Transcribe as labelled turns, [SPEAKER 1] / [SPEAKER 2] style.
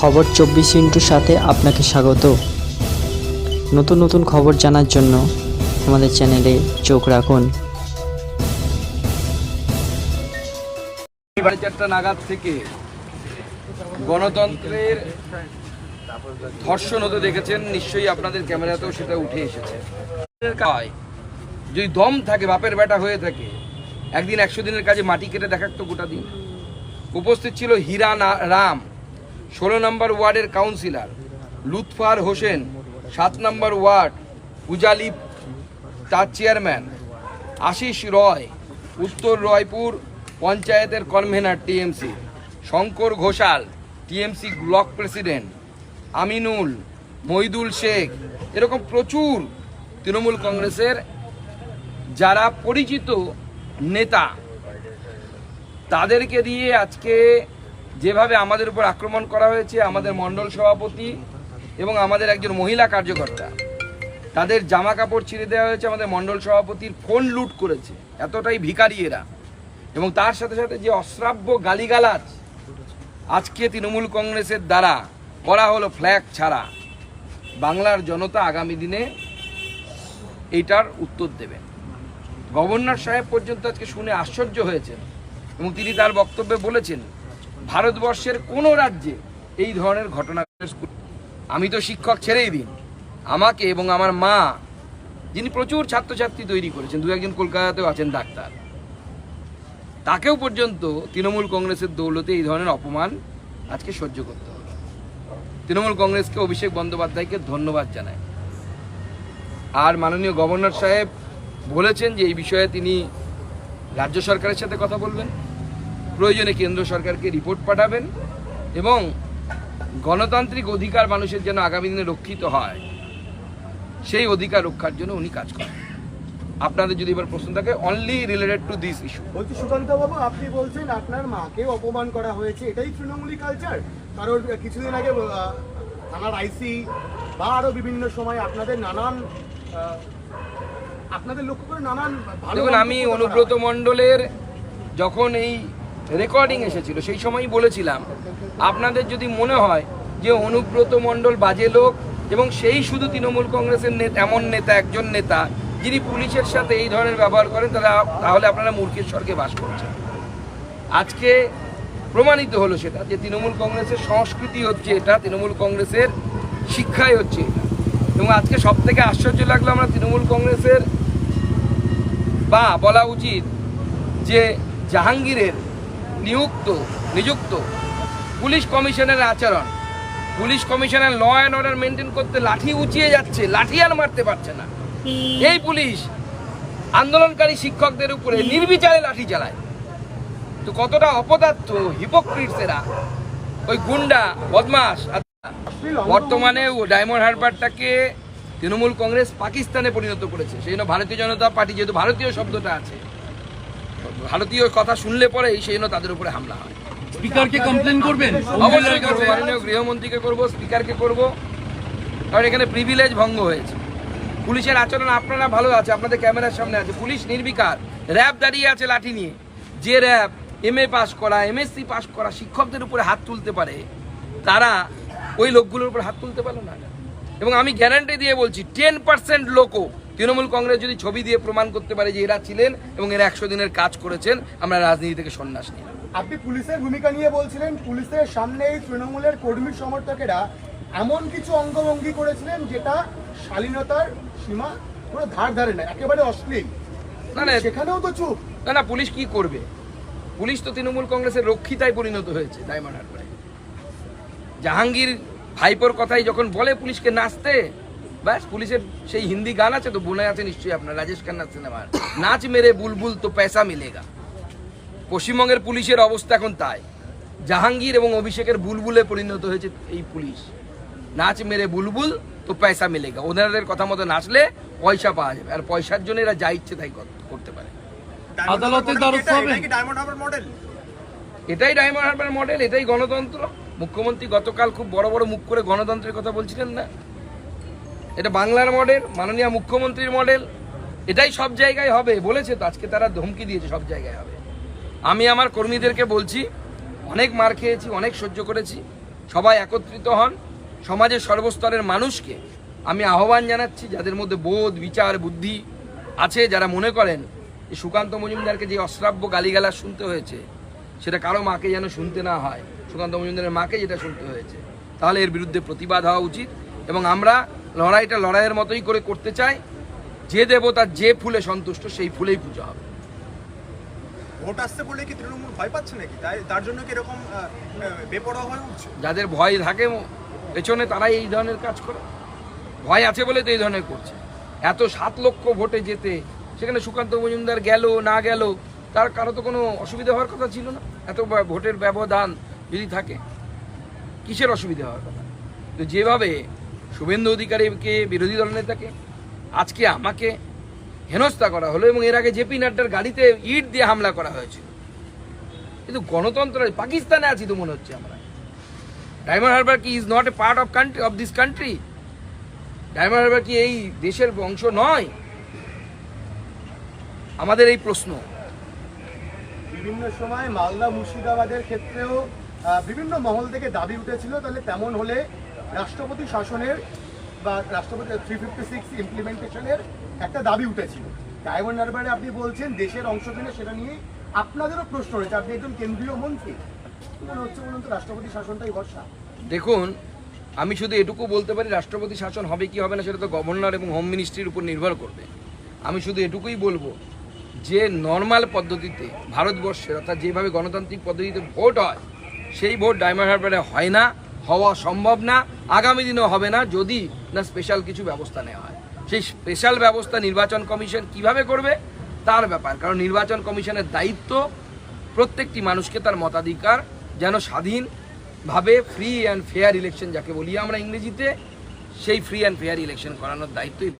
[SPEAKER 1] খবর চব্বিশ ইন্টুর সাথে আপনাকে স্বাগত। নতুন নতুন খবর জানার জন্য আমাদের চ্যানেলে চোখ রাখুন।
[SPEAKER 2] চারটা নাগাদ থেকে গণতন্ত্রের ধর্ষণ হতে দেখেছেন, নিশ্চয়ই আপনাদের ক্যামেরাতেও সেটা উঠে এসেছে। যদি দম থাকে, বাপের বেটা হয়ে থাকে, একদিন একশো দিনের কাজে মাটি কেটে দেখাতো গোটা দিন। উপস্থিত ছিল হীরা রাম। ষোলো নম্বর ওয়ার্ডের কাউন্সিলর, লুৎফার হোসেন। সাত নম্বর ওয়ার্ড, উজালি, তার চেয়ারম্যান। আশিস রয়, উত্তর রয়পুর পঞ্চায়েতের convener, TMC. Shankar Ghoshal, TMC block president. Aminul, Mohidul Sheikh. এরকম প্রচুর তৃণমূল কংগ্রেসের যারা পরিচিত নেতা। তাদেরকে দিয়ে আজকে যেভাবে আমাদের উপর আক্রমণ করা হয়েছে, আমাদের মণ্ডল সভাপতি এবং আমাদের একজন মহিলা কার্যকর্তা, তাদের জামা কাপড় ছিঁড়ে দেওয়া হয়েছে, আমাদের মণ্ডল সভাপতির ফোন লুট করেছে। এতটাই ভিখারি এরা। এবং তার সাথে সাথে যে অশ্রাব্য গালিগালাজ আজকে তৃণমূল কংগ্রেসের দ্বারা করা হলো ফ্ল্যাগ ছাড়া, বাংলার জনতা আগামী দিনে এইটার উত্তর দেবেন। গভর্নর সাহেব পর্যন্ত আজকে শুনে আশ্চর্য হয়েছেন এবং তিনি তার বক্তব্যে বলেছেন ভারতবর্ষের কোনো রাজ্যে এই ধরনের ঘটনা আমি তো শিক্ষক ছেড়েই দিন। আমাকে এবং আমার মা, যিনি প্রচুর ছাত্রছাত্রী তৈরি করেছেন, দু একজন কলকাতাতেও আছেন ডাক্তার, তাকেও পর্যন্ত তৃণমূল কংগ্রেসের দৌলতে এই ধরনের অপমান আজকে সহ্য করতে হবে। তৃণমূল কংগ্রেসকে অভিষেক বন্দ্যোপাধ্যায়কে ধন্যবাদ জানায় আর মাননীয় গভর্নর সাহেব বলেছেন যে এই বিষয়ে তিনি রাজ্য সরকারের সাথে কথা বলবেন। প্রয়োজনে কেন্দ্র সরকারকে রিপোর্ট পাঠাবেন এবং গণতান্ত্রিক অধিকার মানুষের যেন আগামী দিনে রক্ষিত হয় সেই অধিকার রক্ষার জন্য উনি কাজ করেন। আপনাদের যদি এবার প্রশ্ন থাকে only related to this issue
[SPEAKER 3] বলছি সুকান্ত বাবু আপনি বলছেন আপনার মাকে অপমান করা হয়েছে এটাই তৃণমূলী কালচার কারণ কিছুদিন আগে থানার আইসি বা আরও বিভিন্ন সময় আপনাদের নানান আপনাদের লক্ষ্য করে নানান
[SPEAKER 2] দেখুন আমি অনুব্রত। মণ্ডলের যখন এই রেকর্ডিং এসেছিল, সেই সময়ই বলেছিলাম। আপনাদের যদি মনে হয় যে অনুব্রত মণ্ডল বাজে লোক এবং সেই শুধু তৃণমূল কংগ্রেসের নেতা এমন নেতা, একজন নেতা, যিনি পুলিশের সাথে এই ধরনের ব্যবহার করেন তারা তাহলে আপনারা মূর্খের স্বর্গে বাস করছেন। আজকে প্রমাণিত হলো সেটা, যে তৃণমূল কংগ্রেসের সংস্কৃতি হচ্ছে এটা, তৃণমূল কংগ্রেসের শিক্ষাই হচ্ছে এটা। এবং আজকে সব থেকে আশ্চর্য লাগল আমরা তৃণমূল কংগ্রেসের বা বলা উচিত যে জাহাঙ্গীরের নিযুক্ত নিযুক্ত পুলিশ কমিশনের আচরণ। পুলিশ কমিশনের ল অ্যান্ড অর্ডার মেনটেন করতে লাঠি উঁচিয়ে যাচ্ছে লাঠি আর মারতে পারছে না। এই পুলিশ আন্দোলনকারী শিক্ষকদের উপরে নির্বিচারে লাঠি চালায়। তো কতটা অপদার্থ হিপোক্রিটস এরা ওই গুন্ডা বদমাস বর্তমানে ও ডায়মন্ড হারবারটাকে তৃণমূল কংগ্রেস পাকিস্তানে পরিণত করেছে। সেই জন্য ভারতীয় জনতা পার্টি যেহেতু ভারতীয় শব্দটা আছে ভারতীয় কথা শুনলে পরেই সেই জন্য তাদের উপরে হামলা হয়।
[SPEAKER 4] স্পিকারকে কমপ্লেন করবেন?
[SPEAKER 2] অবশ্যই করব। মাননীয় গৃহমন্ত্রীকে করব স্পিকারকে করব। কারণ এখানে প্রিভিলেজ ভঙ্গ হয়েছে। পুলিশের আচরণ আপনারা ভালো আছে আপনাদের ক্যামেরার সামনে আছে। পুলিশ নির্বিকার। র্যাব দাঁড়িয়ে আছে লাঠি নিয়ে। যে র্যাব এম এ পাস করা এম এমএসসি পাস করা শিক্ষকদের উপরে হাত তুলতে পারে তারা ওই লোকগুলোর উপর হাত তুলতে পারল না। এবং আমি গ্যারান্টি দিয়ে বলছি টেন পার্সেন্ট লোকও তৃণমূল কংগ্রেস যদি ছবি দিয়ে প্রমাণ করতে পারে যে এরা ছিলেন এবং এরা একশো দিনের কাজ করেছেন আমরা রাজনীতি থেকে সন্ন্যাস নিই।
[SPEAKER 3] আপনি পুলিশের ভূমিকা নিয়ে বলছিলেন পুলিশের সামনেই তৃণমূলের কর্মী সমর্থকেরা এমন কিছু অঙ্গভঙ্গি করেছিলেন যেটা শালীনতার সীমা পুরো ধার ধারে না একেবারে অশ্লীল।
[SPEAKER 2] না, না।
[SPEAKER 3] সেখানেও তো চুপ।
[SPEAKER 2] না না পুলিশ কি করবে? পুলিশ তো তৃণমূল কংগ্রেসের রক্ষিতায় পরিণত হয়েছে ডায়মন্ড হারবারে জাহাঙ্গীর ভাইপোর কথাই যখন বলে পুলিশকে নাচতে ব্যাস পুলিশের সেই হিন্দি গান আছে তো বোনে আছে নিশ্চয়ই আপনার রাজেশ খান্নার সিনেমার। নাচ মেরে বুলবুল তো পয়সা মিলেগা। পশ্চিমবঙ্গের পুলিশের অবস্থা এখন তাই। জাহাঙ্গীর এবং অভিষেকের বুলবুলে পরিণত হয়েছে এই পুলিশ। নাচ মেরে বুলবুল তো পয়সা মিলেগা। ওনাদের কথা মতো নাচলে পয়সা পাওয়া যাবে আর পয়সার জন্য এরা যা ইচ্ছে তাই করতে পারে।
[SPEAKER 4] আদালতের দ্বারস্থ হবেন?
[SPEAKER 2] এটাই ডায়মন্ড হারবার মডেল এটাই গণতন্ত্র। মুখ্যমন্ত্রী গতকাল খুব বড় বড় মুখ করে গণতন্ত্রের কথা বলছিলেন না? এটা বাংলার মডেল, মাননীয় মুখ্যমন্ত্রীর মডেল, এটাই সব জায়গায় হবে, বলেছে তো, আজকে তারা ধমকি দিয়েছে, সব জায়গায় হবে। আমি আমার কর্মীদেরকে বলছি, অনেক মার খেয়েছি, অনেক সহ্য করেছি, সবাই একত্রিত হন, সমাজের সর্বস্তরের মানুষকে আমি আহ্বান জানাচ্ছি, যাদের মধ্যে বোধ, বিচার, বুদ্ধি আছে, যারা মনে করেন যে সুকান্ত মজুমদারকে যে অশ্রাব্য গালিগালাজ শুনতে হয়েছে, সেটা কারও মাকে যেন শুনতে না হয়, সুকান্ত মজুমদারের মাকে যেটা শুনতে হয়েছে, তাহলে এর বিরুদ্ধে প্রতিবাদ হওয়া উচিত এবং আমরা লড়াইটা লড়াইয়ের মতোই করে করতে চাই যে দেবতা যে ফুলে সন্তুষ্ট সেই ফুলেই পুজো হবে।
[SPEAKER 5] ভোট আসছে বলে কি তৃণমূল ভয় পাচ্ছে নাকি? তাই তার জন্য কি এরকম বেপরোয়া হয়ে উঠছে?
[SPEAKER 2] যাদের ভয় থাকে পেছনে তারাই এই ধরনের কাজ করে। ভয় আছে বলে তো এই ধরনের করছে। এত সাত লক্ষ ভোটে যেতে সেখানে সুকান্ত মজুমদার গেল না গেল তার কারও তো কোনো অসুবিধা হওয়ার কথা ছিল না? এত ভোটের ব্যবধান যদি থাকে কিসের অসুবিধা হওয়ার কথা? তো যেভাবে শুভেন্দু অধিকারীকে বিরোধী দলনেতাকে আজকে আমাকে হেনস্থা করা হলো এবং এর আগে জেপি নাড্ডার গাড়িতে ইট দিয়ে হামলা করা হয়েছিল। কিন্তু গণতন্ত্র, পাকিস্তানে আছি তো মনে হচ্ছে আমরা। ডায়মন্ড হারবার কি is not a part of country of this country diamond harbour কি এই দেশের অংশ নয়? আমাদের এই প্রশ্ন।
[SPEAKER 3] বিভিন্ন সময় মালদা মুর্শিদাবাদের ক্ষেত্রেও বিভিন্ন মহল থেকে দাবি উঠেছিল, তাহলে তেমন হলে রাষ্ট্রপতি শাসনের বা রাষ্ট্রপতি থ্রি ফিফটি সিক্স ইমপ্লিমেন্টেশনের একটা দাবি উঠেছিল। ডায়মন্ড হারবারে আপনি বলছেন দেশের অংশ কিনা সেটা নিয়ে আপনাদেরও প্রশ্ন রয়েছে। আপনি একজন কেন্দ্রীয় মন্ত্রী। মনে হচ্ছে বলুন তো, রাষ্ট্রপতি শাসনটাই ভরসা?
[SPEAKER 2] দেখুন, আমি শুধু এটুকু বলতে পারি, রাষ্ট্রপতি শাসন হবে কি হবে না সেটা তো গভর্নর এবং হোম মিনিস্ট্রির উপর নির্ভর করবে। আমি শুধু এটুকুই বলব যে নর্মাল পদ্ধতিতে ভারতবর্ষের অর্থাৎ যেভাবে গণতান্ত্রিক পদ্ধতিতে ভোট হয়, সেই ভোট ডায়মন্ড হারবারে হয় না। হওয়া সম্ভব না, আগামী দিনেও হবে না, যদি না স্পেশাল কিছু ব্যবস্থা নেওয়া হয়। সেই স্পেশাল ব্যবস্থা নির্বাচন কমিশন কীভাবে করবে, তার ব্যাপার। কারণ নির্বাচন কমিশনের দায়িত্ব প্রত্যেকটি মানুষকে তার মতাধিকার যেন স্বাধীনভাবে ফ্রি অ্যান্ড ফেয়ার ইলেকশন যাকে বলি আমরা ইংরেজিতে, সেই ফ্রি অ্যান্ড ফেয়ার ইলেকশন করানোর দায়িত্বই